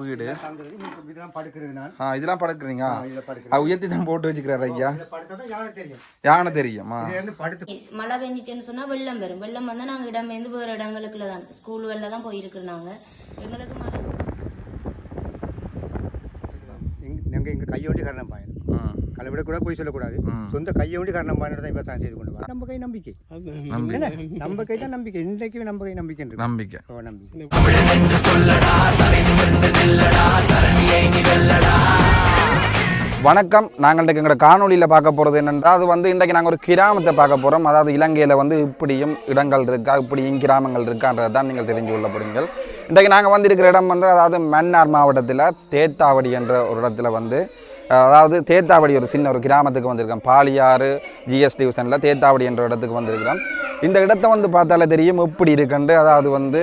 வீடு. இதெல்லாம் படுக்கிறது நான். ஆ இதெல்லாம் படுக்குறீங்க? ஆ, உயர்த்தி தான் போட்டு வச்சுக்கிறாரு ஐயா. இதில் படுத்தா தான் யானை தெரியும். யானை தெரியுமா இது வந்து படுத்து மழை பெஞ்சிச்சுன்னு சொன்னா வெள்ளம் வரும். வெள்ளம் வந்தா நாங்க இடம்பெயர்ந்து வேற இடங்களுக்குள்ள தான் ஸ்கூல்களில் தான் போயிருக்கிறோம் நாங்க. எங்களுக்கு மழை எங்கள் எங்கள் கையோண்டி கரணம் பாயன் கலவிட கூட போய் சொல்லக்கூடாது. சொந்த கையோண்டி கரணம் பாயனோட தான் விவசாயம் செய்து கொண்டு. நம்ம கை நம்பிக்கை? நம்ம கை தான் நம்பிக்கை. இன்றைக்கு நம்ம கை நம்பிக்கை நம்பிக்கை. ஓ நம்பிக்கை. வணக்கம். நாங்கள் இன்றைக்கு எங்களோட காணொலியில் பார்க்க போகிறது என்னென்றால் அது வந்து இன்றைக்கு நாங்கள் ஒரு கிராமத்தை பார்க்க போகிறோம் அதாவது இலங்கையில் வந்து இப்படியும் இடங்கள் இருக்கா இப்படியும் கிராமங்கள் இருக்கான்றதை தான் நீங்கள் தெரிஞ்சு கொள்ள போறீங்க இன்றைக்கு நாங்கள் வந்து இருக்கிற இடம் வந்து அதாவது மன்னார் மாவட்டத்தில் தேத்தாவடி என்ற ஒரு இடத்துல வந்து அதாவது தேத்தாவடி ஒரு சின்ன ஒரு கிராமத்துக்கு வந்திருக்கோம் பாலியாறு ஜிஎஸ் டிவிஷனில் தேத்தாவடி என்ற இடத்துக்கு வந்திருக்கிறோம் இந்த இடத்த வந்து பார்த்தாலே தெரியும் எப்படி இருக்குண்டு அதாவது வந்து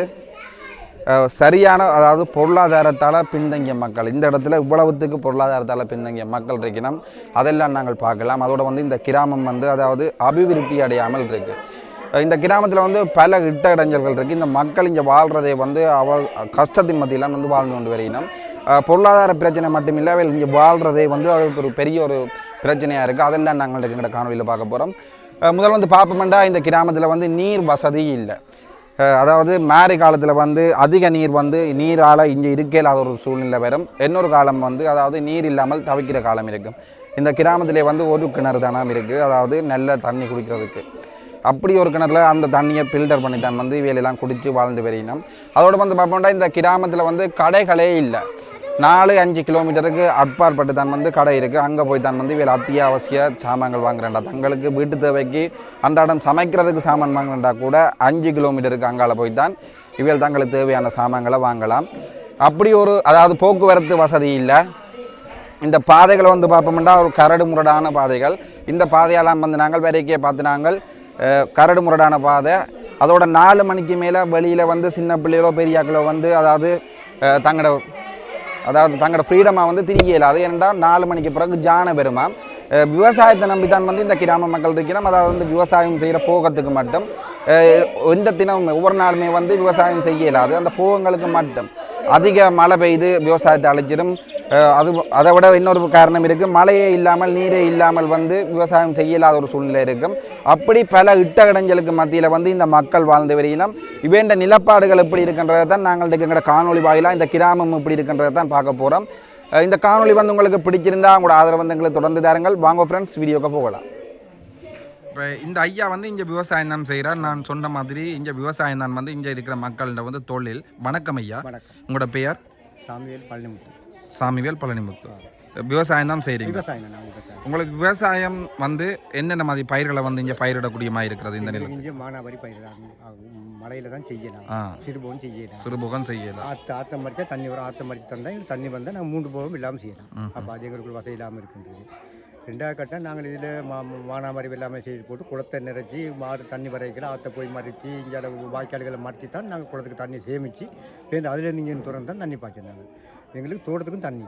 சரியான அதாவது பொருளாதாரத்தால் பின்தங்கிய மக்கள். இந்த இடத்துல இவ்வளவுத்துக்கு பொருளாதாரத்தால் பின்தங்கிய மக்கள் இருக்கணும். அதெல்லாம் நாங்கள் பார்க்கலாம். அதோட வந்து இந்த கிராமம் வந்து அதாவது அபிவிருத்தி அடையாமல் இருக்குது இந்த கிராமத்தில் வந்து பல இட்ட இடைஞ்சல்கள் இருக்குது இந்த மக்கள் இங்கே வாழ்கிறதை வந்து அவள் கஷ்டத்தின் மத்தியில் வந்து வாழ்ந்து கொண்டு வரையினோம் பொருளாதார பிரச்சனை மட்டும் இல்லை இங்கே வாழ்கிறதே வந்து அது ஒரு பெரிய ஒரு பிரச்சனையாக இருக்குது அதெல்லாம் நாங்கள் எங்களோட காணொலியில் பார்க்க போகிறோம் முதல் வந்து பார்ப்போம்டா இந்த கிராமத்தில் வந்து நீர் வசதி இல்லை. அதாவது மாரி காலத்தில் வந்து அதிக நீர் வந்து நீரால் இங்கே இருக்க இல்லாத ஒரு சூழ்நிலை வரும். இன்னொரு காலம் வந்து அதாவது நீர் இல்லாமல் தவிக்கிற காலம் இருக்கும். இந்த கிராமத்திலே வந்து ஒரு கிணறு தானம் இருக்குது அதாவது நல்ல தண்ணி குடிக்கிறதுக்கு. அப்படி ஒரு கிணறுல அந்த தண்ணியை ஃபில்டர் பண்ணி தான் வந்து இவையெல்லாம் குடித்து வாழ்ந்து வரையினோம் அதோடு வந்து பார்ப்போம்னா இந்த கிராமத்தில் வந்து கடைகளே இல்லை. நாலு அஞ்சு கிலோமீட்டருக்கு அட்பாற்பட்டு தான் வந்து கடை இருக்குது அங்கே போய் தான் வந்து இவையில் அத்தியாவசிய சாமான்கள் வாங்குறேன்டா. தங்களுக்கு வீட்டு தேவைக்கு அன்றாடம் சமைக்கிறதுக்கு சாமான் வாங்குறேன்டா கூட அஞ்சு கிலோமீட்டருக்கு அங்கால போய் தான் இவையில் தங்களுக்கு தேவையான சாமான்களை வாங்கலாம். அப்படி ஒரு அதாவது போக்குவரத்து வசதி இல்லை. இந்த பாதைகளை வந்து பார்ப்போம்னா ஒரு கரடு முரடான பாதைகள். இந்த பாதையெல்லாம் வந்து நாங்கள் வேறைக்கே பார்த்து நாங்கள் கரடு முரடான பாதை. அதோட நாலு மணிக்கு மேலே வெளியில் வந்து சின்ன பிள்ளைகளோ பெரியாக்களோ வந்து அதாவது தங்களோட அதாவது தங்களோட ஃப்ரீடமாக வந்து திரிய இயலாது. ஏனென்றால் நாலு மணிக்கு பிறகு ஜான பெருமாம் விவசாயத்தை நம்பி தான் வந்து இந்த கிராம மக்கள் இருக்கிறோம் அதாவது வந்து விவசாயம் செய்கிற போகத்துக்கு மட்டும் எந்த தினம் ஒவ்வொரு நாளுமே வந்து விவசாயம் செய்ய இயலாது. அந்த போகங்களுக்கு மட்டும் அதிக மழை பெய்து விவசாயத்தை அழைச்சிடும். அது அதை விட இன்னொரு காரணம் இருக்குது மழையே இல்லாமல் நீரே இல்லாமல் வந்து விவசாயம் செய்ய இயலாத ஒரு சூழ்நிலை இருக்கும். அப்படி பல இட்ட இடைஞ்சலுக்கு மத்தியில் வந்து இந்த மக்கள் வாழ்ந்து வருகிறோம் இவேண்ட நிலப்பாடுகள் எப்படி இருக்கின்றதை தான் நாங்கள் எங்களோட காணொலி வாயிலாக இந்த கிராமம் எப்படி இருக்கின்றதை தான் பார்க்க போகிறோம் இந்த காணொலி வந்து உங்களுக்கு பிடிச்சிருந்தா உங்களோட ஆதரவு வந்து எங்களுக்கு தொடர்ந்து தாருங்கள். வாங்க ஃப்ரெண்ட்ஸ் வீடியோக்கு போகலாம். இப்போ இந்த ஐயா வந்து இங்கே விவசாயம் தான் செய்கிறார் நான் சொன்ன மாதிரி இங்கே விவசாயம் தான் வந்து இங்கே இருக்கிற மக்கள்கிட்ட வந்து தொழில். வணக்கம் ஐயா. வணக்கம். உங்களோட பெயர்? சாமிவேல் பழனிமுத்து. சாமிவேல் பழனிமுத்து விவசாயம் தான் செய்கிறீங்க உங்களுக்கு விவசாயம் வந்து எந்தெந்த மாதிரி பயிர்களை வந்து இங்கே பயிரிடக்கூடியமா இருக்கிறது இந்த நிலம் இங்கே மானாவாரி பயிரிடலாம் மழையில தான் செய்யலாம். சிறுபோகம் செய்யலாம். சிறுபுகம் செய்யலாம். ஆற்று ஆற்ற மறிச்சா தண்ணி வரும். ஆற்ற மறிச்சு தந்தால் எங்களுக்கு தண்ணி வந்தால் நாங்கள் மூன்று போகம் இல்லாமல் செய்யலாம். அப்போ அது எங்களுக்கு வசதி இல்லாமல் இருக்கின்றது. ரெண்டாவது கட்டம் நாங்கள் இதில் மா மானாமரி எல்லாமே செய்து போட்டு குளத்தை நிறைச்சி மாடு தண்ணி வர வைக்கலாம் ஆற்ற போய் மறித்து இங்கே வாய்க்கால்களை மறித்து தான் நாங்கள் குளத்துக்கு தண்ணி சேமித்து சேர்ந்து அதில் நீங்கள் திறந்து தான் தண்ணி பாய்ச்சிருந்தாங்க எங்களுக்கு தோட்டத்துக்கும் தண்ணி.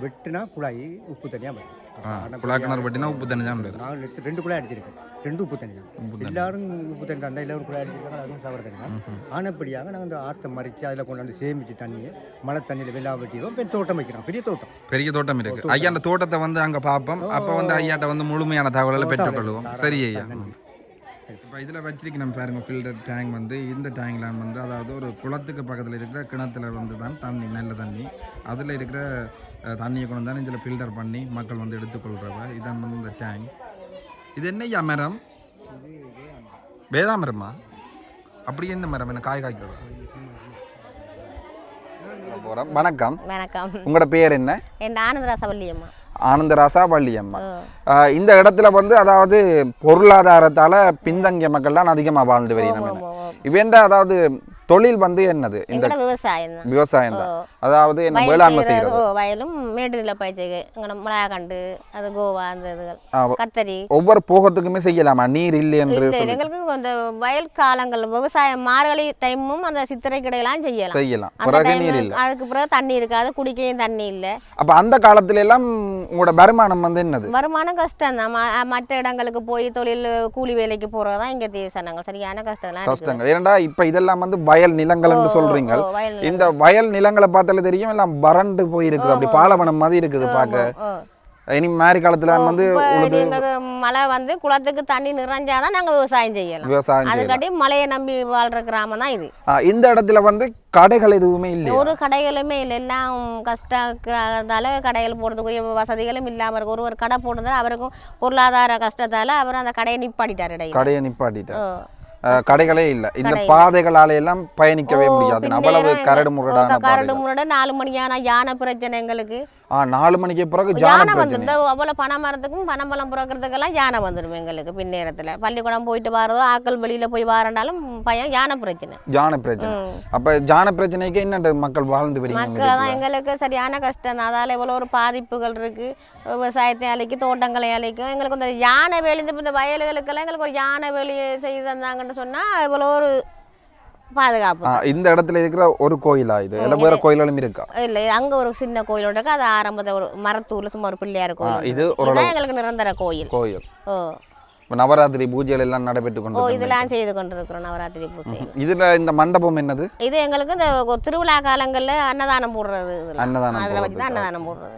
வெட்டுனா குழாய் உப்பு தனியாக வரும். ஆ ஆனால் குழாக்கிணறு வெட்டினா உப்பு தண்ணி தான். நான் ரெண்டு குழாய் அடிச்சிருக்கேன். ரெண்டு உப்பு தண்ணி தான். எல்லாரும் உப்பு தண்ணி தந்தா எல்லாரும் குழாய் அடிச்சிருக்காங்க அதுவும் தவறு தண்ணி தான். ஆனப்படியாக நாங்கள் அந்த ஆற்றை மறித்து அதில் கொண்டாந்து சேமித்து தண்ணியை மழை தண்ணியில் வெள்ளா வெட்டிடுவோம் இப்போ தோட்டம் வைக்கிறோம். பெரிய தோட்டம். பெரிய தோட்டம் இருக்கு. ஐயா அந்த தோட்டத்தை வந்து அங்கே பார்ப்போம். அப்போ வந்து ஐயாட்ட வந்து முழுமையான தகவல்களை பெற்றுக்கொள்வோம். சரி ஐயா. இப்போ இதில் வச்சிருக்கணும் பாருங்க ஃபில்டர் டேங்க் வந்து இந்த டேங்க்லாம் வந்து அதாவது ஒரு குளத்துக்கு பக்கத்தில் இருக்கிற கிணத்துல வந்து தான் தண்ணி நல்ல தண்ணி. அதில் இருக்கிற தண்ணியை கொண்டு தான் இதில் ஃபில்டர் பண்ணி மக்கள் வந்து எடுத்துக்கொள்கிறவ இதான் வந்து இந்த டேங்க் இது என்ன ஐயா மரம்? வேதா மரமா அப்படி என்ன மரம்? என்ன காய் காய்க்கிறது? வணக்கம். வணக்கம். உங்களோட பேர் என்ன? என் ஆனந்தராசவல்லி அம்மா ஆனந்தராசா வள்ளியம்மா ஆஹ் இந்த இடத்துல வந்து அதாவது பொருளாதாரத்தால பின்தங்கிய மக்கள்லாம் அதிகமா வாழ்ந்து வருகிறோம் இவெண்ட அதாவது தொழில் வந்து என்னது? இந்த விவசாயம் தான். விவசாயம் தான். அதாவது என்ன வேளாண்மை செய்யறது, வயலும் மேட்டு நில பயிற்சிக்கு எங்கட மிளகாக்கண்டு அது கோவா அந்த இதுகள். கத்தரி. ஒவ்வொரு போகத்துக்குமே செய்யலாமா? நீர் இல்லை என்று எங்களுக்கு அந்த வயல் காலங்கள் விவசாயம் மார்கழி டைமும் அந்த சித்திரை கிடையெல்லாம் செய்யலாம். செய்யலாம். பிறகு நீர் இல்லை. அதுக்கு பிறகு தண்ணி இருக்காது குடிக்கவும் தண்ணி இல்லை. அப்ப அந்த காலத்துல எல்லாம் உங்களோட வருமானம் வந்து என்னது? வருமானம் கஷ்டம் தான். மற்ற இடங்களுக்கு போய் தொழில் கூலி வேலைக்கு போகிறது தான் இங்கே தேசனங்கள் சரியான இருக்குது. கஷ்டங்கள். ஏன்னா இப்ப இதெல்லாம் வந்து வயல் நிலங்கள் என்று சொல்றீங்க. இந்த வயல் நிலங்களை பார்த்தாலே தெரியும் எல்லாம் வறண்டு போயிருக்குது. அப்படி பாலைவனம் மாதிரி இருக்குது பார்க்க. இனி மாதிரி காலத்துல வந்து மழை வந்து குளத்துக்கு தண்ணி நிறைஞ்சாதான் நாங்க விவசாயம் செய்யலாம். விவசாயம் அதுக்காட்டி மழையை நம்பி வாழ்ற கிராமம் தான் இது. இந்த இடத்துல வந்து கடைகள் எதுவுமே இல்லையா? ஒரு கடைகளுமே இல்லை. எல்லாம் கஷ்டத்தால கடைகள் போடுறதுக்குரிய வசதிகளும் இல்லாம இருக்கு. ஒரு ஒரு கடை போட்டதால அவருக்கும் பொருளாதார கஷ்டத்தால அவர் அந்த கடையை நிப்பாட்டிட்டார் கடையை. ஆ, கடைகளே இல்லை. இந்த. பாதைகளால எல்லாம் பயணிக்கவே முடியாது. அவ்வளவு கரடு முரடான கரடு முரட நாலு மணியான யானை பிரச்சனை எங்களுக்கு? ஆ நாலு மணிக்கு பிறகு யானை வந்து பிரச்சனை இந்த அவ்வளவு பனை மரத்துக்கும் பனம்பழம் புறக்கிறதுக்கெல்லாம் யானை வந்துடும் எங்களுக்கு பின்னேரத்துல. பள்ளிக்கூடம் போயிட்டு வரதோ ஆக்கள் வெளியில போய் வரனாலும் பயம் யானை பிரச்சனை. ஜான பிரச்சனை. அப்ப ஜான பிரச்சனைக்கு என்ன மக்கள் வாழ்ந்து வரீங்க மக்களை தான் எங்களுக்கு சரியான கஷ்டம். தான் அதால் எவ்வளோ ஒரு பாதிப்புகள் இருக்குது விவசாயத்தை அழிக்கும் தோட்டங்களை அழிக்கும். எங்களுக்கு இந்த யானை வேலி இந்த வயல்களுக்கெல்லாம் எங்களுக்கு ஒரு யானை வேலி செய்து தந்தாங்கன்னு சொன்னால் எவ்வளோ ஒரு பாதுகாப்பு இந்த இடத்துல இருக்கிற ஒரு கோயிலா இது? இல்ல வேற கோயில்களும் இருக்கா? இல்லை அங்கே ஒரு சின்ன கோயில் இருக்கு. அது ஆரம்பத்தில் ஒரு மரத்தூரில் சும்மா ஒரு பிள்ளையார் ஆ, கோயில். இது எங்களுக்கு நிரந்தர கோயில். கோயில். ஓ. நவராத்திரி பூஜைகள் எல்லாம் நடைபெற்று கொண்டு இதெல்லாம் செய்து கொண்டிருக்கிறோம் நவராத்திரி பூஜை இதுல இந்த மண்டபம் என்னது? இது எங்களுக்கு இந்த திருவிழா காலங்களில் அன்னதானம் போடுறது அன்னதானம் அதில் வச்சு. அன்னதானம் போடுறது.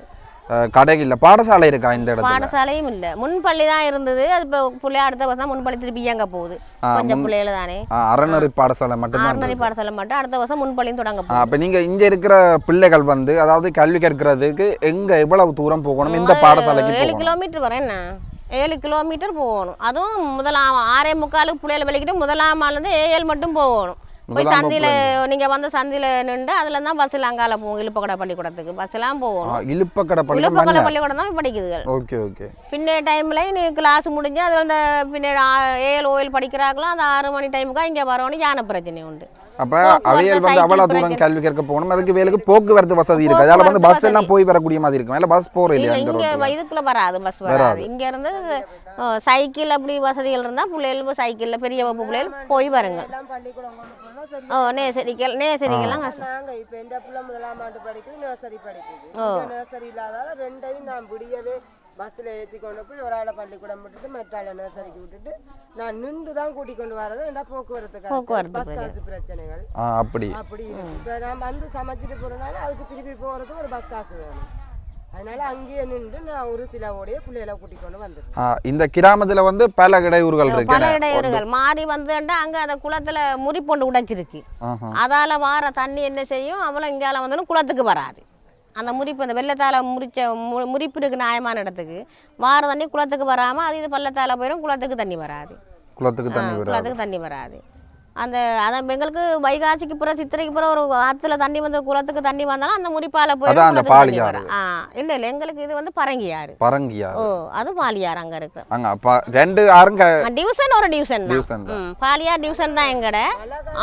அஹ், கடை இல்ல பாடசாலை இருக்கா இந்த இடத்துல பாடசாலையும் இல்லை முன்பள்ளி தான் இருந்தது அது இப்போ பிள்ளை அடுத்த வருஷம் முன்பள்ளி திருப்பி இயங்க போகுது கொஞ்சம் முன்- பிள்ளைகள் தானே அறநெறி பாடசாலை மட்டும்தான் ஆறுநறி இருக்கு. பாடசாலை மட்டும் அடுத்த வருஷம் முன்பள்ளியும் தொடங்க ஆ, போகுது அப்ப நீங்க இங்க இருக்கிற பிள்ளைகள் வந்து அதாவது கல்வி கற்கிறதுக்கு எங்க எவ்வளவு தூரம் போகணும் இந்த பாடசாலைக்கு ஏழு கிலோமீட்டர் வரும் என்ன ஏழு கிலோமீட்டர் போகணும் அதுவும் முதலாம் ஆறே முக்காலுக்கு பிள்ளைகளை வெளிக்கிட்டு முதலாம் ஆளுந்து ஏழு மட்டும் போகணும் போய் சந்தியில நீங்க வந்து சந்தியில நின்று அதுல தான் பஸ்ஸில் அங்கால போகும் இழுப்பக்கடை பள்ளிக்கூடத்துக்கு. பஸ்ஸெல்லாம் போகணும். இழுப்பக்கடை பள்ளி இழுப்பக்கடை பள்ளிக்கூடம் தான் படிக்குதுகள். Okay okay. பின்னே டைமில் நீ கிளாஸ் முடிஞ்சு அது அந்த பின்னே ஏழு ஓயில் படிக்கிறாங்களோ அந்த ஆறு மணி டைமுக்கா இங்கே வரணும் யானை பிரச்சனை உண்டு. அப்ப அவையல் வந்து அவ்வளவு தூரம். கல்வி கற்க போகணும். அதுக்கு வேலுக்கு போக்குவரத்து வசதி இருக்கு. அதால வந்து பஸ் எல்லாம் போய் வரக்கூடிய மாதிரி இருக்கும். இல்ல பஸ் போற இல்லையா இங்கே இதுக்குள்ள வராது பஸ் வராது. இங்க இருந்து அஹ், சைக்கிள் அப்படி வசதிகள் இருந்தால் பிள்ளைகள் சைக்கிளில் பெரிய வகுப்பு பிள்ளைகள் போய் வருங்க. ஓ நேசரிக்கல் நேசரிக்கெல்லாம் கஷ்டம் நாங்க இப்ப எந்த புள்ள முதலாம் ஆண்டு படிக்குது நர்சரி படிக்குது. இங்க நர்சரி இல்லாதால ரெண்டையும் நான் விடியவே பஸ்ல ஏத்தி கொண்டு போய் ஒரு ஆளை பள்ளிக்கூடம் விட்டுட்டு மற்ற ஆளை நர்சரிக்கு விட்டுட்டு நான் நின்று தான் கூட்டி கொண்டு வரது என்ன போக்குவரத்து போக்குவரத்து பஸ் காசு பிரச்சனைகள். ஆ அப்படி. அப்படி இருக்கு. நான் வந்து சமைச்சிட்டு போறதுனால அதுக்கு திருப்பி போறதுக்கு ஒரு பஸ் காசு வேணும். அதனால அங்கேயே நின்று நான் ஒரு சில ஓடைய பிள்ளைகளை கூட்டி கொண்டு வந்துடுறேன் ஆ, இந்த கிராமத்துல வந்து பல இடையூறுகள் இருக்கு. பல? இடையூறுகள். மாறி வந்துட்டா அங்க அந்த குளத்துல முறிப்பொண்டு உடைச்சிருக்கு ஆஹா. அதால வார தண்ணி என்ன செய்யும்? அவ்வளோ இங்கால வந்தாலும் குளத்துக்கு வராது. அந்த முறிப்பு அந்த வெள்ளத்தால முறிச்ச மு- முறிப்பு இருக்கு நியாயமான இடத்துக்கு. வார தண்ணி குளத்துக்கு வராம அது இது பள்ளத்தால போயிடும் குளத்துக்கு தண்ணி வராது. குளத்துக்கு தண்ணி வராது. குளத்துக்கு தண்ணி வராது. அந்த அதான் எங்களுக்கு வைகாசிக்கு பிறகு சித்திரைக்கு பிறகு ஒரு ஆத்துல தண்ணி வந்து குளத்துக்கு தண்ணி வந்தாலும் அந்த முறிப்பால போய் அந்த பாலியாறு. ஆ இல்ல இல்ல எங்களுக்கு இது வந்து பரங்கியாறு. பரங்கியா ஓ அது பாலியாறு அங்க இருக்கு. அங்க அப்ப ரெண்டு ஆறுங்க டிவிஷன் ஒரு டிவிஷன் ம், பாலியார் டிவிஷன் தான் எங்கட.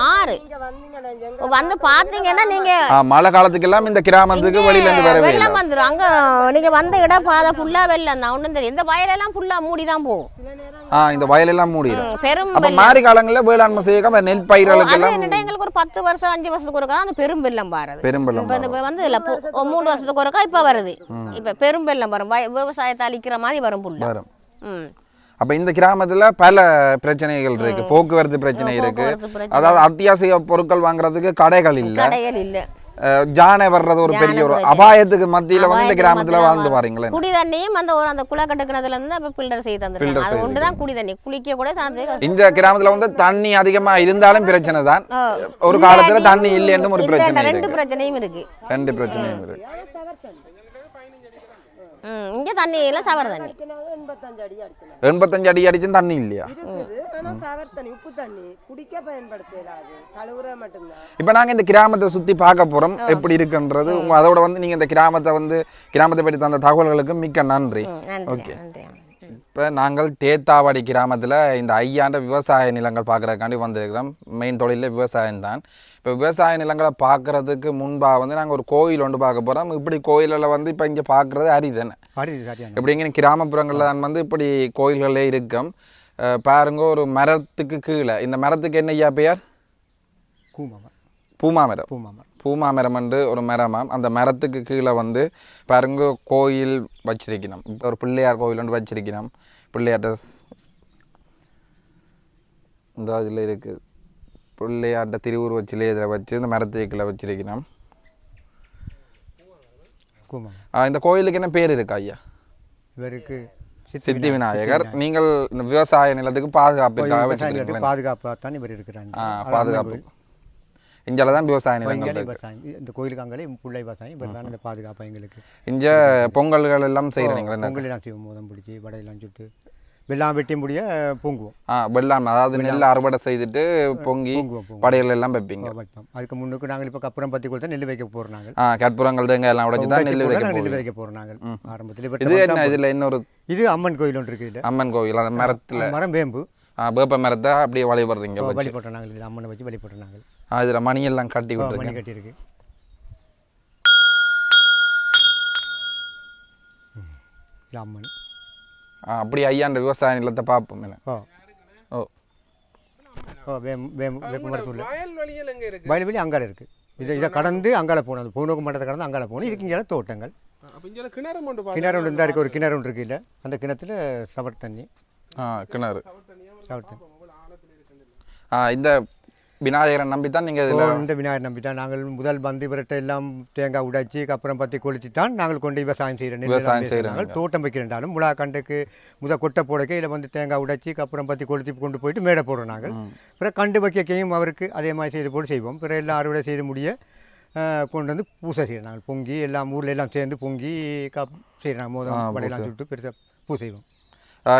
ஆறு. நீங்க வந்தீங்கன்னா எங்க வந்து பாத்தீங்கன்னா நீங்க மழை காலத்துக்கு எல்லாம் இந்த கிராமத்துக்கு வெளியில இருந்து வரவே இல்லை வெள்ளம் வந்துடும் அங்க நீங்க வந்த இடம் பாதை ஃபுல்லா வெள்ளம் தான். ஒண்ணும் தெரியும் இந்த வயலெல்லாம் ஃபுல்லா மூடி தான் போகும். இந்த வயலெல்லாம் மூடிடும் பெரும் அப்ப வெள்ளம். மாரி காலங்கள்ல வேளாண்மை செய்ய நெல் பயிர்களுக்கு எங்களுக்கு ஒரு பத்து வருஷம் அஞ்சு வருஷத்துக்கு ஒருக்கா அந்த பெரும் வெள்ளம் பாருது இப்ப இந்த வந்து இல்ல மூணு வருஷத்துக்கு ஒருக்கா இப்ப வருது. இப்ப பெரும் வெள்ளம் வரும். விவசாயத்தை அழிக்கிற மாதிரி வரும் புல்லா. வரும். அப்ப இந்த கிராமத்துல பல பிரச்சனைகள் இருக்கு. போக்குவரத்து பிரச்சனை இருக்கு. அதாவது அத்தியாவசிய பொருட்கள் வாங்குறதுக்கு கடைகள் இல்ல. கடைகள் இல்ல. அஹ், ஜானை வர்றது ஒரு பெரிய ஒரு. அபாயத்துக்கு மத்தியில வந்து இந்த கிராமத்துல வாழ்ந்து பாருங்களேன் குடி தண்ணியும் அந்த ஒரு அந்த குள கட்டுக்கிறதுல இருந்து அப்ப பில்டர் செய்து தந்துருக்காங்க அது ஒன்று தான் குடி தண்ணி குளிக்க கூட இந்த கிராமத்துல வந்து தண்ணி அதிகமா இருந்தாலும் பிரச்சனை தான். ஒரு காலத்துல தண்ணி இல்லைன்னு ஒரு இல்ல, பிரச்சனை ரெண்டு பிரச்சனையும் இருக்கு. ரெண்டு பிரச்சனையும் இருக்கு. இங்க தண்ணி எல்லாம் சவர தண்ணி. எண்பத்தஞ்சு அடி அடிக்கணும் எண்பத்தஞ்சு அடி அடிச்சும் தண்ணி இல்லையா? இருக்குது ஆனா சவர் தண்ணி உப்பு தண்ணி. குடிக்க பயன்படுத்தலாது கழுவுற மட்டும்தான். இப்போ நாங்க இந்த கிராமத்தை சுத்தி பார்க்க போறோம். எப்படி இருக்குன்றது. உங்க அதோட வந்து நீங்க இந்த கிராமத்தை வந்து கிராமத்தை பற்றி தந்த தகவல்களுக்கு மிக்க நன்றி. நன்றி இப்போ நாங்கள் தேத்தாவாடி கிராமத்தில் இந்த ஐயாண்ட விவசாய நிலங்கள் பார்க்குறதுக்காண்டி வந்திருக்கிறோம். மெயின் தொழிலே விவசாயம் தான். இப்போ விவசாய நிலங்களை பார்க்குறதுக்கு முன்பாக வந்து நாங்கள் ஒரு கோயில் ஒன்று பார்க்க போகிறோம் இப்படி கோயிலில் வந்து இப்போ இங்கே பார்க்குறது அரிதானே. இப்படி இங்கே கிராமப்புறங்களில் தான் வந்து இப்படி கோயில்களே இருக்கும். பாருங்க ஒரு மரத்துக்கு கீழே. இந்த மரத்துக்கு என்ன ஐயா பெயர்? பூமாமரம். பூமா மரம் என்று ஒரு மரமாம் அந்த மரத்துக்கு கீழே வந்து பாருங்க கோயில் வச்சிருக்கணும். இப்போ ஒரு பிள்ளையார் கோயில் ஒன்று வச்சிருக்கணும். பிள்ளையார்ட்ட இந்த இதில் இருக்குது பிள்ளையாட்ட திருவுருவச் சிலையை இதில் வச்சு இந்த மரத்தேக்கில் வச்சிருக்கிறோம் கூமா ஆ, இந்த கோயிலுக்கு என்ன பேர் இருக்கா ஐயா? இவருக்கு சித்தி விநாயகர் நீங்கள் இந்த விவசாய நிலத்துக்கு வச்சிருக்கீங்களா பாதுகாப்பாக தான் இவர் இருக்கிறாங்க பாதுகாப்பு. இங்கே தான் விவசாய. நிலங்கள் விவசாயம். இந்த கோயிலுக்கு அங்கே புள்ளை விவசாயம். இவர் தான் இந்த பாதுகாப்பாக எங்களுக்கு இங்கே பொங்கல்கள் எல்லாம் செய்கிறீங்களா பொங்கல் எல்லாம் செய்வோம். மோதம் பிடிச்சி வடையெல்லாம் சுட்டு வெள்ளாம் வெட்டி முடிய பொங்குவோம். ஆ வெள்ளாமை அதாவது நெல் அறுவடை செய்துட்டு பொங்கி படையல் எல்லாம் வைப்பீங்க. அதுக்கு முன்னுக்கு நாங்கள் இப்போ கப்புறம் பற்றி கொடுத்தா நெல் வைக்க போகிறோம் நாங்கள். ஆ கற்பூரங்கள் தேங்காய் எல்லாம் உடைச்சு தான் நெல் வைக்க நெல் வைக்க போகிறோம் நாங்கள். ஆரம்பத்தில் இது என்ன இதில் இன்னொரு இது அம்மன் கோயில் ஒன்று இருக்குது அம்மன் கோவில் அந்த மரத்தில். மரம் வேம்பு. வேப்ப மரத்தை அப்படியே வழிபடுறீங்க வழிபட்டோம் நாங்கள் இதில் அம்மனை வச்சு வழிபட்டோம் நாங்கள். இதுல மணியெல்லாம் கட்டி மணி விட்டுருக்கேன். கட்டியிருக்கு. அம்மன். அப்படி ஐயா அந்த விவசாய நிலத்தை பார்ப்போம் ஓ ஓ ஓ. வேம் வேம் வேப்ப மரத்தூரில் வயல் வெளியில் எங்கே இருக்கு? வயல்வெளி அங்கால இருக்குது இதை இதை கடந்து அங்கால போகணும் அந்த பூநோக்கு மட்டத்தை கடந்து அங்கால போகணும் இதுக்கு இங்கே தோட்டங்கள் கிணறு ஒன்று இருக்குது ஒரு கிணறு ஒன்று இருக்குது இல்லை அந்த கிணத்துல சவர் தண்ணி. ஆ கிணறு. சவர் தண்ணி. ஆ இந்த விநாயகரை நம்பி தான் நீங்கள் இதில் இந்த விநாயகர் நம்பி தான் நாங்கள் முதல் வந்து இவர்கிட்ட எல்லாம் தேங்காய் உடைச்சி அப்புறம் பற்றி கொளுத்தி தான் நாங்கள் கொண்டு விவசாயம் செய்கிறோம் விவசாயம் செய்றீங்க. நாங்கள் தோட்டம் வைக்கிறேன்டாலும் முழா கண்டுக்கு முத கொட்டை போடக்க இதில் வந்து தேங்காய் உடைச்சி அப்புறம் பற்றி கொளுத்தி கொண்டு போயிட்டு மேடை போடுறோம் நாங்கள். பிறகு கண்டு வைக்கையும் அவருக்கு அதே மாதிரி செய்து போட்டு செய்வோம். பிறகு எல்லாம் அறுவடை செய்து முடிய கொண்டு வந்து பூசை செய்கிறோம் நாங்கள். பொங்கி எல்லாம் ஊரில் எல்லாம் சேர்ந்து பொங்கி கப் செய்கிறோம் மோதம் பூசை. சுட்டு பெருசாக பூ செய்வோம்.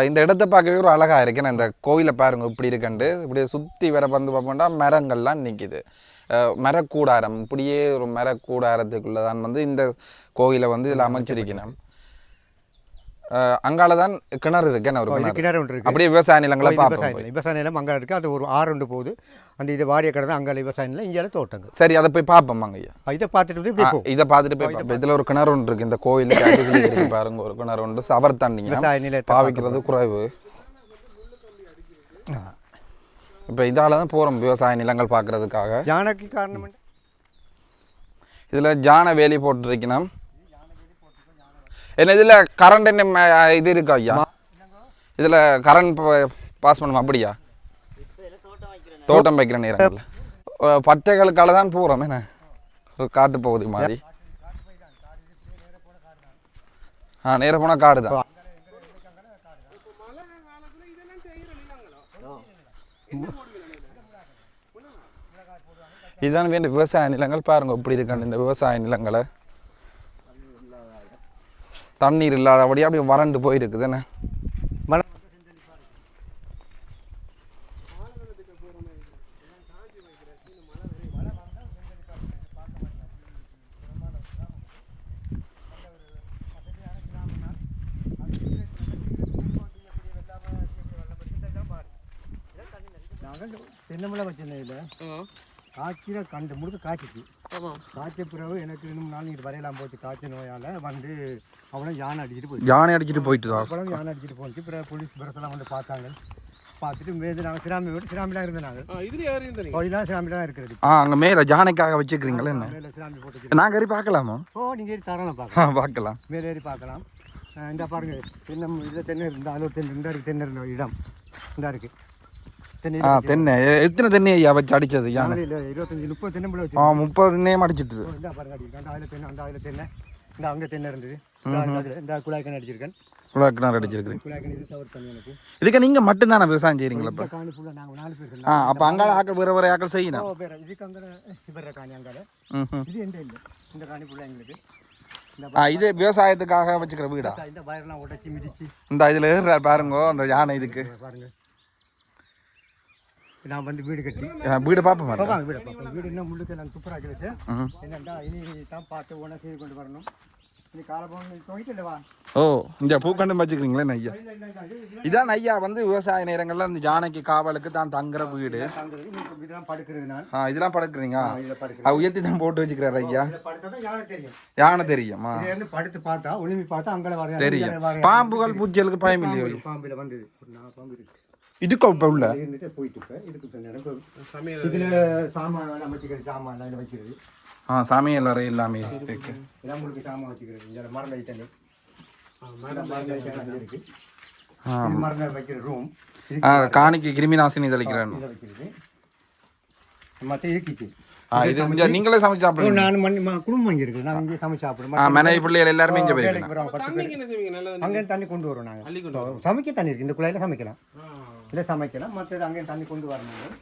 இந்த இடத்த பார்க்கவே ஒரு அழகா இருக்கு. ஏன்னா இந்த கோயிலை பாருங்க இப்படி இருக்கண்டு. இப்படியே சுற்றி வர வந்து பார்ப்போம்னா மரங்கள்லாம் நிற்கிது மரக்கூடாரம். இப்படியே ஒரு மரக்கூடாரத்துக்குள்ள தான் வந்து இந்த கோயிலை வந்து இதில் அமைச்சிருக்கணும். அங்கால தான் கிணறு இருக்கு. என்ன ஒரு கிணறு? ஒன்று இருக்குது அப்படியே விவசாய நிலங்களை விவசாய நிலம். விவசாய நிலம் அங்கே இருக்குது அது ஒரு ஆறு ஒன்று போகுது. அந்த இது வாரிய கடை தான் அங்கே விவசாய நிலம். இங்கே தோட்டங்கள். சரி அதை போய் பார்ப்போம் ஐயா இதை பார்த்துட்டு வந்து இப்படி ஆ, போ. இதை பார்த்துட்டு போய் இதில் ஒரு கிணறு ஒன்று இருக்கு. இந்த இருக்கு பாருங்க. ஒரு கிணறு ஒன்று. சவர் தண்ணிங்க. விவசாய நிலத்தை பாவிக்கிறது குறைவு. இப்போ இதால தான் போகிறோம் விவசாய நிலங்கள் பார்க்கறதுக்காக. யானைக்கு காரணம்? இதில் ஜான வேலி போட்டிருக்கணும். என்ன இதில் கரண்ட் என்ன இது இருக்கா ஐயா? இதில் கரண்ட் பாஸ் பண்ணுமா அப்படியா? தோட்டம் வைக்கிற நேரங்களில். பட்டைகளுக்கால தான் போகிறோம் என்ன? காட்டு பகுதி மாதிரி. ஆ நேராக போனால் காடு தான். இதுதான் வேண்டிய விவசாய நிலங்கள். பாருங்க இப்படி இருக்காங்க இந்த விவசாய நிலங்களை. தண்ணீர் இல்லாதபடி அப்படியே வறண்டு போயிருக்குது என்ன? மழை தென்னமலை வச்சிருந்ததில் காய்ச்சின கண்டு முழுக்க காய்ச்சிச்சு. காய்ச்ச பிறகு எனக்கு இன்னும் நாள் இங்கிட்டு வரையலாம் போச்சு காய்ச்ச நோயால். வந்து அவனை யானை அடிச்சிட்டு போய் யானை அடிச்சிட்டு போயிட்டு அப்புறம் யானை அடிச்சிட்டு போச்சு. பிறகு போலீஸ் பிரசெல்லாம் வந்து பார்த்தாங்க. பார்த்துட்டு மேது நாங்கள் சிராமி வீட்டு சிராமிலாம் நாங்கள் இருந்தீங்க கோயிலாம் சிராமி தான் இருக்கிறது. ஆ அங்கே மேலே ஜானைக்காக வச்சுக்கிறீங்களா என்ன? மேலே சிராமி போட்டு நாங்கள் ஏறி பார்க்கலாமா? ஓ நீங்கள் ஏறி தரலாம் பார்க்கலாம். ஆ பார்க்கலாம். மேலே ஏறி பார்க்கலாம். இந்த பாருங்க. தென்னம் இதில் தென்னை இந்த அளவு தென்னை இந்த இருக்கு தென்னை இருந்த இடம். இந்த இருக்கு. தென்னை ஆ தென்னை எத்தனை தென்னை ஐயா வச்சு அடிச்சது யானை இருபத்தஞ்சி முப்பது தென்னை ஆ முப்பது தென்னையும் அடிச்சிட்டு இந்த பாருங்க அடிச்சிருக்கேன் அந்த அதில் தென்னை அந்த அதில் தென்னை இந்த அங்கே தென்னை இருந்தது இந்த அதுல- இந்த குழாய்க்கண் அடிச்சிருக்கேன் குழா கிணறு இதுக்கு நீங்கள் மட்டும்தானே விவசாயம் செய்கிறீங்களா இப்போ ஆ அப்போ அங்கால ஆக்கள் வேறு வேறு ஆக்கள் செய்யணும் ஓ பேர் இதுக்கு அங்கே இவர காணி அங்கால ம் இது எந்த இல்லை இந்த காணி ஃபுல்லாக எங்களுக்கு இந்த ஆ இது விவசாயத்துக்காக வச்சுக்கிற வீடா இந்த இதில் பாருங்க அந்த யானை இதுக்கு பாருங்க நான் வந்து வீடு கட்டி. வீடு பார்ப்போம் வீடு பார்ப்போம் வீடு இன்னும் முள்ளுக்கு துப்புராக்கி வச்சேன் ம். என்னண்டா இனி தான் பார்த்து ஒன்றா செய்து கொண்டு வரணும். ஓ இந்த பூக்கண்டு வச்சுக்கிறீங்களே ஐயா இதான் ஐயா வந்து விவசாய நேரங்கள்ல அந்த யானைக்கு காவலுக்கு தான் தங்குற வீடு. ஆ இதெல்லாம் படுக்குறீங்க உயர்த்தி தான் போட்டு வச்சுக்கிறாரு ஐயா. யானை தெரியும். படுத்து பார்த்தா ஒளிமி பார்த்தா அங்கே தெரியும். பாம்புகள் பூச்சிகளுக்கு பயம் இல்லையோ பாம்பில் வந்தது. இதுக்கு இப்போ உள்ள? இருந்துட்டு போயிட்டு இப்போ இதுக்கு எனக்கு சமையல் இதில் சாமான் அமைச்சிக்கிறது சாமான் எல்லாம் வைக்கிறது ஆ சமையல் அறை எல்லாமே இருக்கு. இதான் உங்களுக்கு சாமான் வச்சுக்கிறது. இங்கே மரம் லைட்டனு மரம் இருக்கு. மரம் வைக்கிற ரூம் ஆ காணிக்கு கிருமி நாசினி தெளிக்கிறேன் மற்ற இருக்கிச்சு ஆ இது நீங்களே சமைச்சு சாப்பிடுங்க. நான் குடும்பம் இங்கே இருக்குது. நாங்கள் இங்கே சமைச்சு ஆ சாப்பிடுவோம் மனைவி பிள்ளைகள் எல்லாருமே இங்கே தண்ணி அங்கே தண்ணி. கொண்டு வரோம் நாங்கள். சமைக்க தண்ணி இருக்குது இந்த குழாயில் சமைக்கலாம். இல்லை சமைக்கலாம். மற்றது அங்கே தண்ணி கொண்டு வரணும்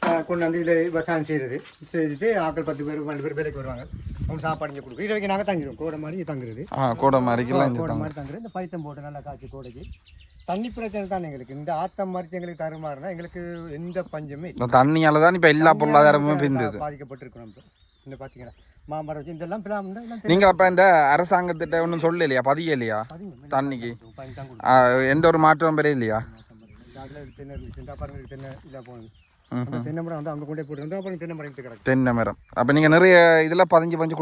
ஆ, கொண்டு வந்து இதில் விவசாயம் செய்கிறது செய்துட்டு ஆட்கள் பத்து பேர் பன்னெண்டு பேர் வேலைக்கு வருவாங்க. அவங்க சாப்பாடு இங்கே கொடுக்கும். இது வரைக்கும் நாங்கள் தங்கிடுவோம் கோடை மாதிரி தங்குறது. கூட இங்கே கோடை மாதிரி தங்குறது. இந்த பைத்தம் போட்டு நல்லா காய்ச்சி கோடைக்கு. தண்ணி பிரச்சனை தான் எங்களுக்கு. இந்த ஆத்தம் மறிச்சு எங்களுக்கு தருமாறுனா எங்களுக்கு எந்த பஞ்சமே தண்ணியால தான் இப்போ எல்லா பொருளாதாரமுமே பிந்துது. பாதிக்கப்பட்டிருக்கிறோம் இப்போ. இந்த பார்த்தீங்கன்னா மாமரம் வச்சு இதெல்லாம் நீங்க அப்ப இந்த அரசாங்கத்திட்ட ஒன்றும் சொல்லலையா? பதிய இல்லையா? தண்ணிக்கு. எந்த ஒரு மாற்றம் பெரிய இல்லையா அதில் தென்னை இருந்துச்சு இந்த பாருங்க தென்னை இதாக போகுது அந்த தென்னை மரம் வந்து அங்கே கொண்டே போட்டு வந்து அப்புறம் தென்னை மரம் கிடக்கு. தென்னை மரம். அப்ப நீங்க நிறைய இதுல பதிஞ்சு பாஞ்சு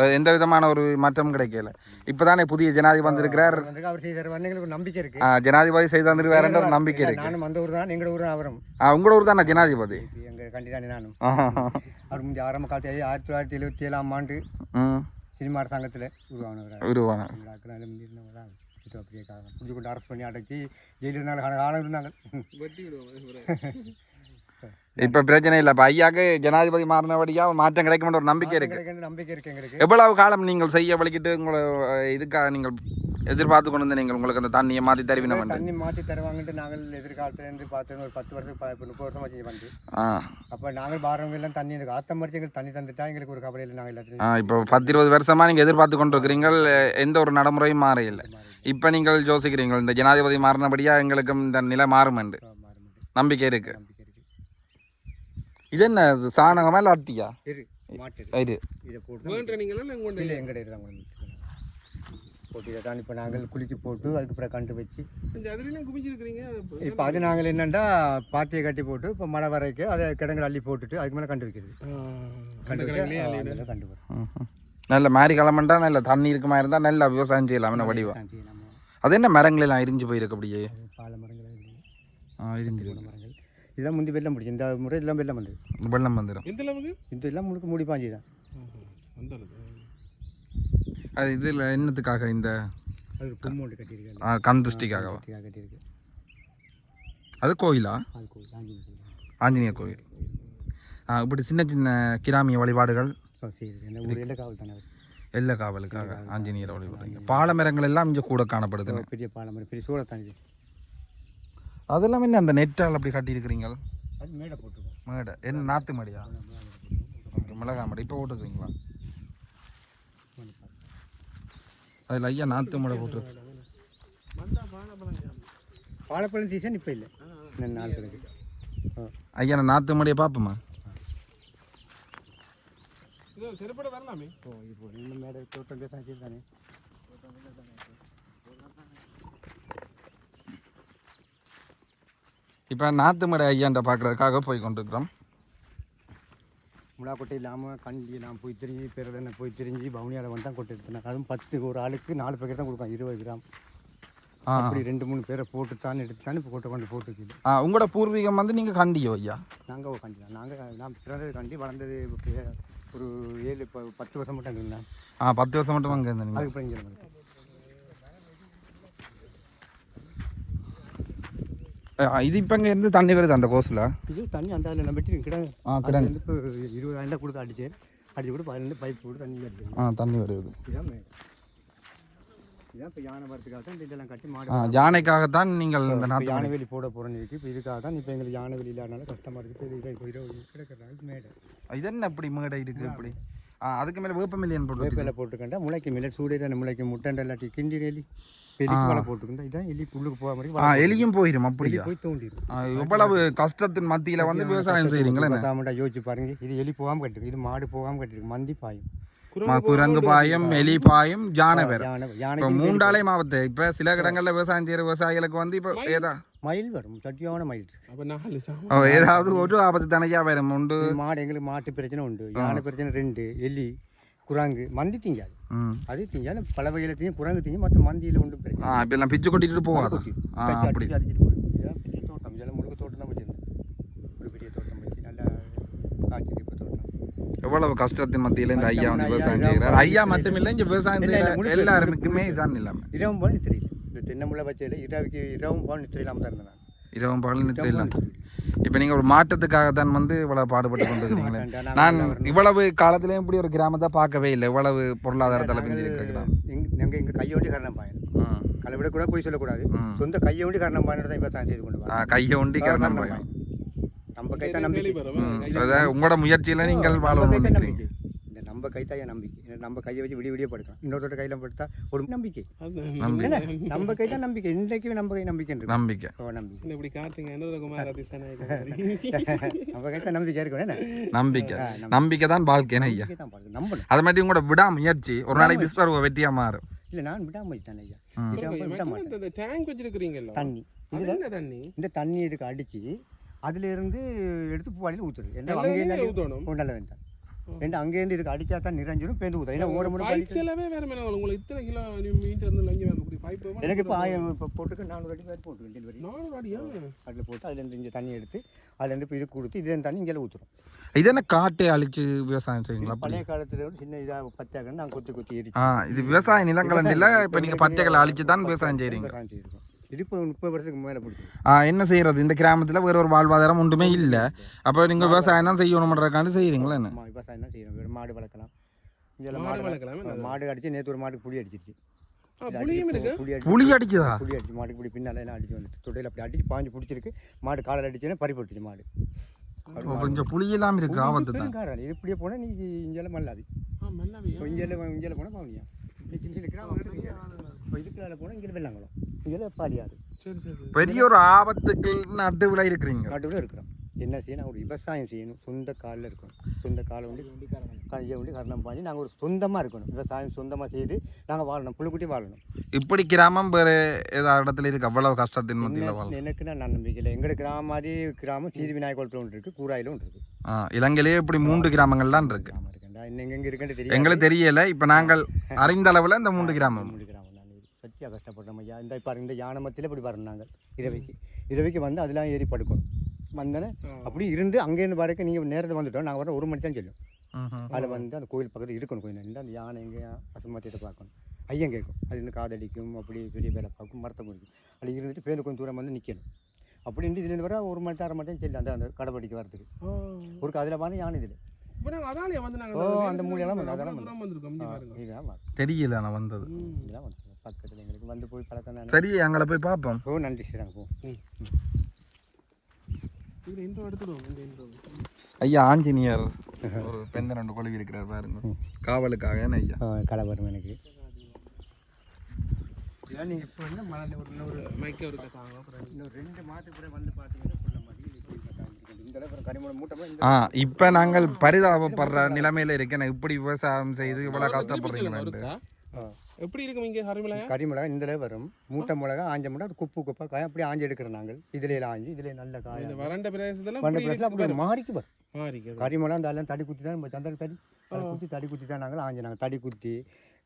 அஹ் எந்த விதமான ஒரு மாற்றமும் கிடைக்கல. இப்பதானே புதிய ஜனாதிபதி வந்திருக்கிறார். வந்து அவர் செய்தார். எங்களுக்கு நம்பிக்கை இருக்கு. ஜனாதிபதி செய்து தந்துருவாருன்ற ஒரு நம்பிக்கை இருக்கு. நானும் அந்த ஊர் தான் எங்களோட ஊர் தான் அவரும் உங்களோட ஊர் தானே ஜனாதிபதி? எங்கள் கண்டி தானே நானும். அவர் முந்தைய ஆரம்ப காலத்தில் ஆயிரத்தி தொள்ளாயிரத்தி எழுபத்தி ஏழாம் ஆண்டு சினிமா அரசாங்கத்தில் உருவானவர். உருவான இது அப்படியே காரணம். புரிஞ்சு கொண்டு அரசு பண்ணி அடைச்சி ஜெயிலில் இருந்தாங்க கால காலம் இருந்தாங்க. இப்ப பிரச்சனை இல்லை. இப்ப ஐயாக்கு ஜனாதிபதி மாறினபடியா ஒரு மாற்றம் கிடைக்கும்ன்ற ஒரு நம்பிக்கை இருக்கு. நம்பிக்கை இருக்கு எங்களுக்கு. எவ்வளவு காலம் நீங்கள் செய்ய வலிக்கிட்டு உங்களை இதுக்காக நீங்கள் எதிர்பார்த்து கொண்டு வந்து நீங்கள் உங்களுக்கு அந்த தண்ணியை மாற்றி தருவினம் தண்ணி மாற்றி தருவாங்கன்ட்டு நாங்கள் எதிர்காலத்துலேருந்து பார்த்து ஒரு பத்து இப்போ முப்பது வருஷம் வச்சு வந்து. ஆ. அப்போ நாங்கள் பாரவங்க எல்லாம் தண்ணி எனக்கு ஆத்த மறிச்சு எங்களுக்கு தண்ணி தந்துட்டா எங்களுக்கு ஒரு கவலை இல்லை நாங்கள் எல்லாத்தையும். ஆ இப்போ பத்து இருபது வருஷமா நீங்கள் எதிர்பார்த்து கொண்டு இருக்கிறீங்கள் எந்த ஒரு நடைமுறையும் மாற இல்லை இப்போ நீங்கள் யோசிக்கிறீங்கள் இந்த ஜனாதிபதி மாறினபடியா எங்களுக்கும் இந்த நிலை மாறுமெண்டு நம்பிக்கை இருக்கு. இது என்ன இது சாணகமா இல்லை அத்தியா? இதை போட்டு தான் இப்போ நாங்கள் குளிச்சு போட்டு அதுக்கு பிறகு கண்டு வச்சு. இப்போ அது நாங்கள் என்னென்னா பாத்தியை கட்டி போட்டு இப்போ மழை வரைக்கும் அதை கிடங்குல அள்ளி போட்டுட்டு அதுக்கு மேலே கண்டு வைக்கிறது. கண்டு கண்டு வரும். நல்ல மாரி கிளம்பண்டா நல்ல தண்ணி இருக்குமா இருந்தால் நல்லா விவசாயம் செய்யலாம். என்ன வடிவா அது என்ன மரங்களெல்லாம் இரிஞ்சு போயிருக்கு அப்படியே? பால மரங்கள் இரிஞ்சு மரங்கள். இதெல்லாம் முந்தி வெள்ளம் முடிச்சு இந்த முறை இதெல்லாம் வெள்ளம் வந்து வெள்ளம் வந்துடும் அளவுக்கு? இந்த எல்லாம் முழுக்க மூடி பாஞ்சி தான். அது இதில் என்னத்துக்காக இந்த கும்மோண்டு கட்டியிருக்காங்க. கட்டியிருக்கு. அது கோயிலா? ஆஞ்சநேயர் கோயில். இப்படி சின்ன சின்ன கிராமிய வழிபாடுகள்? எல்லை காவலுக்காக ஆஞ்சநேயர் வழிபாடுங்க பால மரங்கள் எல்லாம் இங்கே கூட காணப்படுது பெரிய பாலம் மாதிரி பெரிய சூழத்தாண்டி அதெல்லாம் என்ன அந்த நெட்டால் அப்படி கட்டியிருக்கிறீங்க அது மேடை போட்டுருக்கோம். மேடை. என்ன நாற்று மடியா? மிளகா மடை. இப்போ போட்டுருக்கீங்களா அதில் ஐயா நாற்று மடை போட்டுருக்கு. வாழைப்பழம் சீசன் இப்போ இல்லை. இன்னும் நாள் கிடக்கு ஐயா நான் நாற்று மடியை பார்ப்போமா? இது சிறப்பட வரலாமே. ஓ இப்போ இன்னும் மேடை தோட்டம் தானே. இப்போ நாற்று மடை ஐயாண்ட பார்க்குறதுக்காக போய் கொண்டிருக்கிறோம். முலாக்கொட்டை இல்லாமல் கண்டி நான் போய் திரிஞ்சு பிறகு போய் திரிஞ்சு பவுனியால் வந்து தான் கொட்டை எடுத்தேன் அதுவும் பத்து ஒரு ஆளுக்கு நாலு பேக்கெட் தான் கொடுப்பேன் இருபது கிராம். அப்படி ரெண்டு மூணு பேரை போட்டு தான் எடுத்து தான் இப்போ கொட்டை கொண்டு போட்டுருக்குது. ஆ உங்களோட பூர்வீகம் வந்து நீங்கள் கண்டியோ ஐயா? நாங்கள் கண்டி தான். நாங்கள் நான் பிறந்தது கண்டி வளர்ந்தது ஒரு ஏழு பத்து வருஷம் மட்டும் இருந்தேன். ஆ பத்து வருஷம் மட்டும் அங்கே இருந்தீங்க அதுக்கு அப்புறம் இங்கே வந்துட்டேன் ஆ, இது இப்போ இங்கே இருந்து தண்ணி வருது அந்த கோஸில் இது தண்ணி அந்த அதில் நம்பிட்டு கிடங்கு ஆ கிடங்கு இப்போ இருபதாயிரம் கொடுத்து அடிச்சேன். அடிச்சு கூட பதினெண்டு பைப் போட்டு தண்ணி எடுத்து ஆ தண்ணி வருது. யானைக்காகத்தான் நீங்கள் இந்த நாற்று யானை வேலி போட போகிறோன்னு இருக்கு. இப்போ இதுக்காக தான் இப்போ எங்களுக்கு யானை வேலி இல்லாதனால கஷ்டமாக இருக்குது இது கிடக்கிறது மேடு. இது என்ன இப்படி மேடை இருக்குது இப்படி? அதுக்கு மேலே வேப்பமில்லியன் போட்டு வச்சிருக்கு. வேப்பிலை போட்டுக்கண்டா முளைக்கு மில்ல சூடே தானே முளைக்கு முட்டை இல்லாட்டி கிண்டி எலி எலியும் போயிடும் அப்படியா? போய் தோண்டிடும் ஆ, எவ்வளவு கஷ்டத்தின் மத்தியில் வந்து விவசாயம் செய்கிறீங்களே சாமண்டா யோசிச்சு பாருங்க. இது எலி போகாமல் கட்டிருக்கு இது மாடு போகாமல் கட்டிருக்கு மந்தி பாயும். குரங்கு பாயம் எலி பாயும் யானை வேற யானை இப்போ மூண்டாலே மாவட்ட இப்போ சில இடங்கள்ல விவசாயம் செய்கிற விவசாயிகளுக்கு வந்து இப்போ ஏதா? மயில் வரும். சட்டியான மயில் இருக்கு. அப்போ நாலு சாமி ஓ, ஏதாவது ஒரு ஆபத்து தனையா வரும். உண்டு. மாடு எங்களுக்கு மாட்டு பிரச்சனை உண்டு. யானை பிரச்சனை ரெண்டு எலி குரங்கு மந்தி திங்காது. அது திங்காது பல வகையில் திங்கும் குரங்கு திங்கும் மற்ற மந்தியில் உண்டு பிரச்சனை ஆ இப்போ எல்லாம் பிச்சு கொட்டிட்டு போகாதா? ஆ அப்படி. அடிச்சு அடிச்சிட்டு போயிடும். இதெல்லாம் பெரிய தோட்டம் இதெல்லாம் முழுக்க தோட்டம் தான் வச்சிருந்தேன். ஒரு பெரிய தோட்டம் வச்சு நல்லா காய்ச்சி இப்போ தோட்டம். எவ்வளவு கஷ்டத்தின் மத்தியில இந்த ஐயா வந்து விவசாயம் செய்கிறார். ஐயா மட்டும் இல்லை இங்கே விவசாயம் முழுக்க எல்லாருக்குமே இதான் நிலைமை. இரவும் போல் நித்திரையில். இந்த தென்னமுள்ள பச்சையில் இரவுக்கு இரவும் போல் நித்திரை இல்லாமல் தான். இருந்தேன் இரவும் பகல் நித்திரை இல்லாம இப்போ நீங்கள் ஒரு மாற்றத்துக்காக தான் வந்து இவ்வளவு பாடுபட்டு கொண்டு இருக்கிறீங்களே மாற்றம்டா, நாங்க நான். இவ்வளவு காலத்திலேயும் இப்படி ஒரு கிராமத்தை பார்க்கவே இல்லை. இவ்வளவு பொருளாதாரத்தில் கிராமம் எங்கள் எங்கள் கையோண்டி கரணம் பாயணும். ம். கலவிட கூட போய் சொல்லக்கூடாது. சொந்த கையோண்டி கரணம் பாயனோட தான் விவசாயம் செய்து கொண்டு ஆ, வரோம். கையை ஒண்டி கரணம் போய் நம்ம கை தான் நம்பிக்கை. ம். அதாவது உங்களோட முயற்சியில் நீங்கள் நம்ம நம்ம கை தான் என் நம்பிக்கை நம்ம கையை வச்சு விடிய விடிய படுக்கலாம். இன்னொருத்தோட கையில் படுத்தா ஒரு நம்பிக்கை? நம்ம கை தான் நம்பிக்கை. இன்றைக்கு நம்ம கை நம்பிக்கை நம்பிக்கை. ஓ நம்பிக்கை. இப்படி அதிசனாயகம் நம்ம கை தான் நம்பிக்கை. இருக்கணும் நம்பிக்கை. நம்பிக்கை. நம்பிக்கை தான் வாழ்க்கைன்னு ஐயா அது மாதிரி உங்களோட விடாமுயற்சி. ஒரு நாளைக்கு விஸ்வரூப வெற்றியா மாறும். இல்லை நான் விடாம தானே ஐயா விட டேங்க் வச்சிருக்கிறீங்கல்ல? தண்ணி. இதுல என்ன தண்ணி? இந்த தண்ணி இதுக்கு அடிச்சு அதுல இருந்து எடுத்து பூவாளியில் ஊற்றுது என்ன அங்கே. நல்ல வேண்டாம் ஏன்னா அங்கேருந்து இதுக்கு அடிச்சா தான் நிறைஞ்சிரும் பேருந்து ஊற்றும் ஏன்னா ஓட முடியும் பைப் செலவே வேற மேல உங்களுக்கு இத்தனை கிலோ மீட்டர் இருந்து லஞ்சம் வேணும் இப்படி பைப் எனக்கு இப்போ ஆயிரம் இப்போ போட்டுக்க நானூறு அடி பேர் போட்டுருக்கேன் டெலிவரி. நானூறு அடியா? அதில் போட்டு அதுலேருந்து இங்கே தண்ணி எடுத்து அதுலேருந்து இப்போ இது கொடுத்து இதுலேருந்து தண்ணி இங்கே ஊற்றுறோம் இது என்ன காட்டை அழிச்சு விவசாயம் செய்வீங்களா அப்படி? பழைய காலத்தில் சின்ன இதாக பச்சாக்கன்னு நாங்கள் கொத்தி கொத்தி எரிச்சு ஆ இது விவசாய நிலங்கள் இல்லை இப்போ நீங்கள் பட்டைகளை அழிச்சு தான் விவசாயம் செய்கிறீங்க ஆ என்ன செய்கிறது இந்த கிராமத்தில் வேற ஒரு வாழ்வாதாரம் ஒன்றுமே இல்லை. அப்போ நீங்கள் விவசாயம் தான் செய்யணுன்றதுக்காண்டி செய்கிறீங்களா என்ன? விவசாயம் தான் செய்யணும். மாடு வளர்க்கலாம். மாடு மாடு வளர்க்கலாம், மாடு அடிச்சு நேற்று ஒரு மாடு புளி அடிச்சிருச்சு. ஆ, புளியும் இருக்கு. புளி அடிச்சு புளி அடிச்சு மாட்டுக்கு இப்படி பின்னால எல்லாம் அடிச்சு வந்துட்டு தொடையில் அப்படி அடிச்சு பாஞ்சு பிடிச்சிருக்கு. மாடு காலில் அடிச்சுன்னா பறி போட்டுச்சு மாடு. கொஞ்சம் புளி எல்லாம் இருக்கு ஆபத்து தான். இப்படியே போனால் நீ இங்கெல்லாம் மல்லாது. இங்கெல்லாம் இங்கெல்லாம் போனால் பாவனியா இந்த சின்ன சின்ன கிராமம் இருக்கு. இப்போ இதுக்குள்ள போனால் இங்கே வெள்ளாங்குளம். இங்கெல்லாம் பாலியாது. பெரிய ஒரு ஆபத்துக்கு நட்டு விழா இருக்கிறீங்க. நாட்டோட இருக்கிறோம். என்ன செய்யணும்? ஒரு விவசாயம் செய்யணும். சொந்த காலில் இருக்கணும். சொந்த காலை உண்டு கையை உண்டு கரணம் பாஞ்சு நாங்கள் ஒரு சொந்தமாக இருக்கணும். விவசாயம் சொந்தமாக செய்து நாங்கள் வாழணும். புழுக்குட்டி வாழணும். இப்படி கிராமம் வேறு ஏதாவது இடத்துல இருக்கு? அவ்வளவு கஷ்டத்தின் மத்தியில் எனக்குன்னா நான் நம்பிக்கை இல்லை. எங்களோட கிராமம் மாதிரி கிராமம் சீதி விநாயகர் குளத்தில் ஒன்று இருக்குது கூராயில் ஒன்று இருக்குது ஆ இலங்கையிலேயே இப்படி மூன்று கிராமங்கள்லாம் இருக்கு. கிராமம் இருக்குண்டா? இன்னும் எங்கே இருக்குன்னு தெரியும் எங்களுக்கு தெரியல. இப்போ நாங்கள் அறிந்த அளவில் இந்த மூன்று கிராமம். மூணு கிராமம். சத்தியாக கஷ்டப்படுறோம் ஐயா. இந்த பாருங்க இந்த யானமத்தில் இப்படி வரணும் நாங்கள். இரவைக்கு. இரவைக்கு வந்து அதெல்லாம் ஏறி படுக்கணும். வந்தோன்னே அப்படி இருந்து அங்கேருந்து வரைக்கும் நீங்கள் நேரத்தில் வந்துட்டோம். நாங்கள் வர ஒரு மணி தான் செல்லும். அதில் வந்து அந்த கோயில் பக்கத்தில் இருக்கணும் கொஞ்சம் நின்று அந்த யானை எங்கே அசமத்தியத்தை பார்க்கணும். ஐயன் கேட்கும். அது இருந்து காதடிக்கும் அப்படி பெரிய வேலை பார்க்கும். மரத்தை முடிக்கும் அப்படி இருந்துட்டு பேருந்து கொஞ்சம் தூரம் வந்து நிற்கணும் அப்படி இருந்து இதுலேருந்து வர ஒரு மணி நேரம் மட்டும் செல்லும். அந்த அந்த கடப்படிக்கு வரதுக்கு. ஒரு அதில் பார்த்து யானை இதில். வந்து பாருங்க. தெரியல நான் வந்தது. பக்கத்தில் எங்களுக்கு வந்து போய் பழக்கம் தானே. சரி அங்கே போய் பார்ப்போம் ஓ நன்றி சார் போ. இதுல intro எடுத்துடுவோம், இந்த intro. ஐயா ஆஞ்சநேயர் ஒரு பெந்த ரெண்டு கொழுவி இருக்கிறார் பாருங்க. காவலுக்காக என்ன ஐயா? களை வரும் எனக்கு. நீங்கள் இப்போ வந்து மழை ஒரு இன்னொரு ஒரு இன்னொரு ரெண்டு மாதத்துக்கு வந்து பார்த்தீங்கன்னா இப்போ நாங்கள் பரிதாபப்படுற நிலைமையில இருக்கேன். இப்படி விவசாயம் செய்து இவ்வளோ கஷ்டப்படுறீங்களேன்ட்டு இருக்கா? எப்படி இருக்கும் இங்க கறிமிளகா இந்த அளவு வரும். மூட்டை மிளகா ஆஞ்ச மிளகா குப்பு குப்பா காய் அப்படி ஆஞ்சு எடுக்கிறோம் நாங்கள். இதுல ஆஞ்சு இதுல நல்ல காய் இந்த வறண்ட பிரதேசத்துல பண்ண இப்படி பிரச்சனை அப்படி மாறிக்கு வரும். மாறிக்கிறது. கறிமிளகா இந்த எல்லாம் தடி குத்தி தான் நம்ம சந்தன தடி. தடி குத்தி தடி குத்தி தான் நாங்கள் ஆஞ்சு நாங்கள் தடி குத்தி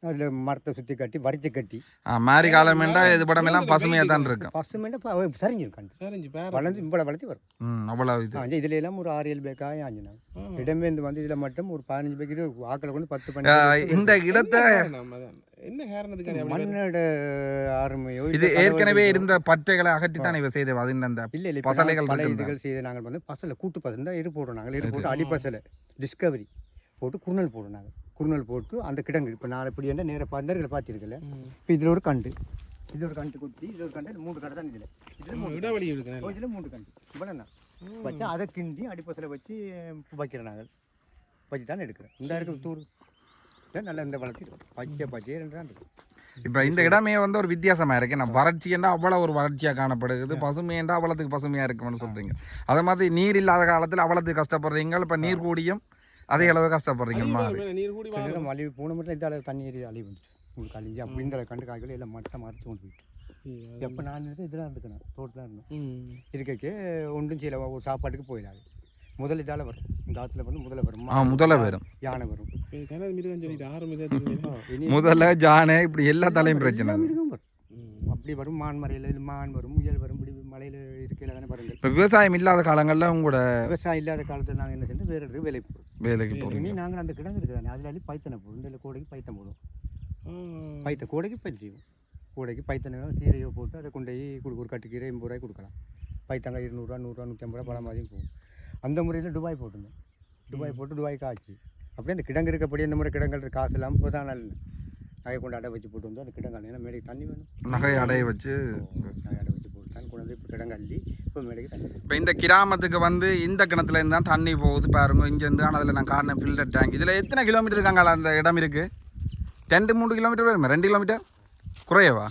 அதில் மரத்தை சுற்றி கட்டி வரிச்சு கட்டி. ஆ மாரி காலம் என்றால் இது படமெல்லாம் பசுமையாக தான் இருக்கும் பசுமெண்ட்டு சரிஞ்சிருக்காண்டு சரிஞ்சு வளர்ந்து இவ்வளோ வளர்ச்சி வரும். ம் அவ்வளோ இது. ஆஞ்சு இதுல எல்லாம் ஒரு ஆறு ஏழு பேக்காய் ஆஞ்சினாங்க ஆ. இடமேந்து வந்து இதில் மட்டும் ஒரு பதினஞ்சு பேக்கு ஆக்களை கொண்டு பத்து பண்ணி இந்த இடத்தை நம்ம தான். என்ன வருது? மண்ணோட இது ஏற்கனவே இருந்த பட்டைகளை அகற்றி தான் இவ செய்தது அது இந்த இல்ல இல்ல பசலைகள் இருக்குல்ல. இதுகள் செய்து நாங்கள் வந்து பசலை கூட்டு பசல் தான் போடுறோம் நாங்கள். எரு போட்டு அடிப்பசலை. டிஸ்கவரி போட்டு குருணல் போடுறோம் நாங்கள். குருணல் போட்டு அந்த கிடங்கு இப்போ நான் இப்படி என்ன நேர பந்தர்களை பார்த்துருக்கல. இப்போ இதில் ஒரு கண்டு. இதில் ஒரு கண்டு குத்தி இதில் ஒரு கண்டு மூணு கடை தான் இதில். மூணு இடைவெளி இருக்கு நல்லா. இதில் மூணு கண்டு. இவ்வளோ வச்சு அதை கிண்டி அடிப்பசலை வச்சு வைக்கிறோம் நாங்கள். வச்சு தான் எடுக்கிறோம். இந்த இருக்கு தூர் இதான் நல்லா இந்த வளர்ச்சி இருக்கும். பச்சை பச்சை ரெண்டு தான் இருக்கும். இப்போ இந்த இடமே வந்து ஒரு வித்தியாசமா இருக்கு. நான் வறட்சி என்றால் அவ்வளோ ஒரு வறட்சியாக காணப்படுது பசுமை என்றால் அவ்வளோத்துக்கு பசுமையாக இருக்கும்னு சொல்றீங்க. அதே மாதிரி நீர் இல்லாத காலத்தில் அவ்வளோத்துக்கு கஷ்டப்படுறீங்க இப்போ நீர் கூடியும் அதே அளவு கஷ்டப்படுறீங்க. அழிவு போன மட்டும் இந்த அளவு தண்ணி ஏறி அழிவு உங்களுக்கு அழிஞ்சு அப்படி இந்த கண்டு காய்கள் எல்லாம் மட்டம் மறைச்சு கொண்டு போயிட்டு. எப்போ நான் இதெல்லாம் இருந்துக்கணும். தோட்டத்தில் இருந்தேன். இருக்கைக்கு ஒன்றும் செய்யல. ஒரு சாப்பாட்டுக்கு போயிடாது. முதல் இதால் வரும். இந்த ஆற்றுல வந்து முதல்ல வரும். ஆ முதல்ல வரும். யானை வரும். முதல்ல ஜானே இப்படி எல்லா தலையும் பிரச்சனை. அப்படி வரும். மான் மறையில் மான் வரும் முயல் வரும் இப்படி மலையில் இருக்கையில் தானே பாருங்கள் இப்போ விவசாயம் இல்லாத காலங்களில் உங்களோட விவசாயம் இல்லாத காலத்தில் நாங்கள் என்ன செஞ்சோம்? வேறு இடத்துக்கு வேலைக்கு போகிறோம் வேலைக்கு இனி போகிறீங்க நாங்கள் அந்த கிடங்கு இருக்குதானே அதில் பைத்தனை போடும் இந்த கோடைக்கு பைத்தம் போடும். பைத்த கோடைக்கு பைத்த செய்வோம். கோடைக்கு பைத்தனை கீரையோ போட்டு அதை கொண்டு போய் கொடு ஒரு கட்டு கீரை எண்பது ரூபாய்க்கு கொடுக்கலாம். பைத்தங்காய் இருநூறுவா நூறுரூவா நூற்றி ஐம்பது ரூபா பழம் மாதிரியும் போகும். அந்த முறையில் துபாய் போட்டிருந்தேன் துபாய் போட்டு துபாய்க்கு ஆச்சு. அப்படியே அந்த கிடங்கு இருக்கப்படி இந்த முறை கிடங்கள் காசு இல்லாமல் இப்போ தான் நல்ல நகை கொண்டு அடை வச்சு போட்டு வந்தோம். அந்த கிடங்கு ஏன்னா மேடைக்கு தண்ணி வேணும். நகை அடைய வச்சு நகை அடை வச்சு போட்டு தான் கொண்டு வந்து இப்போ கிடங்கு அள்ளி இப்போ மேடைக்கு தண்ணி. இப்போ இந்த கிராமத்துக்கு வந்து இந்த கிணத்துல இருந்து தான் தண்ணி போகுது பாருங்க. இங்கேருந்து ஆனால் அதில் நான் காரணம் ஃபில்டர் டேங்க் இதில் எத்தனை கிலோமீட்டர் இருக்காங்க அந்த இடம் இருக்குது ரெண்டு மூணு கிலோமீட்டர் வருமே ரெண்டு கிலோமீட்டர் குறையவா?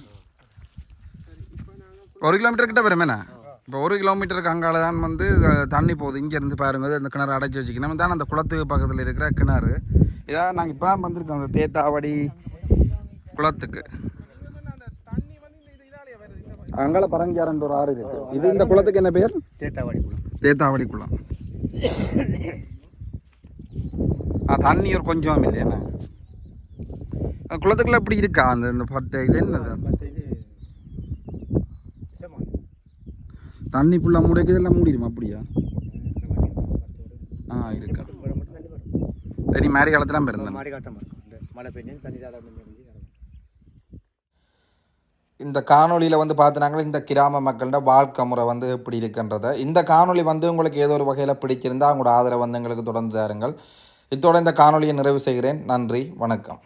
ஒரு கிலோமீட்டர் கிட்ட வருமேண்ணா இப்போ ஒரு கிலோமீட்டருக்கு அங்கால தான் வந்து தண்ணி போகுது. இங்கேருந்து பாருங்க அந்த கிணறு அடைச்சி வச்சுக்கணும் தான் அந்த குளத்துக்கு பக்கத்தில் இருக்கிற கிணறு. இதான் நாங்கள் இப்போ வந்திருக்கோம் அந்த தேத்தாவடி குளத்துக்கு. அங்கால பரங்கியாரன்ற ஒரு ஆறு இருக்கு. இது இந்த குளத்துக்கு என்ன பேர்? தேத்தாவாடி குளம். தேத்தாவடி குளம். ஆ தண்ணி ஒரு கொஞ்சம் இல்லையா குளத்துக்குள்ள எப்படி இருக்கா? அந்த பத்து இது என்னது மற்ற இது விஷமா. தண்ணி ஃபுல்லாக மூடிக்கு இதெல்லாம் மூடிடுமா அப்படியா? இந்த ஆ இருக்கா. சரி மாரி காலத்துலாம் பிறந்தேன். இருக்கும் இந்த காணொளியில் வந்து பார்த்தினாங்களா இந்த கிராம மக்களோட வாழ்க்கை முறை வந்து எப்படி இருக்குன்றதை. இந்த காணொளி வந்து உங்களுக்கு ஏதோ ஒரு வகையில் பிடிச்சிருந்தா உங்களோட ஆதரவு வந்து எங்களுக்கு தொடர்ந்து தாருங்கள். இத்தோட இந்த காணொளியை நிறைவு செய்கிறேன். நன்றி வணக்கம்.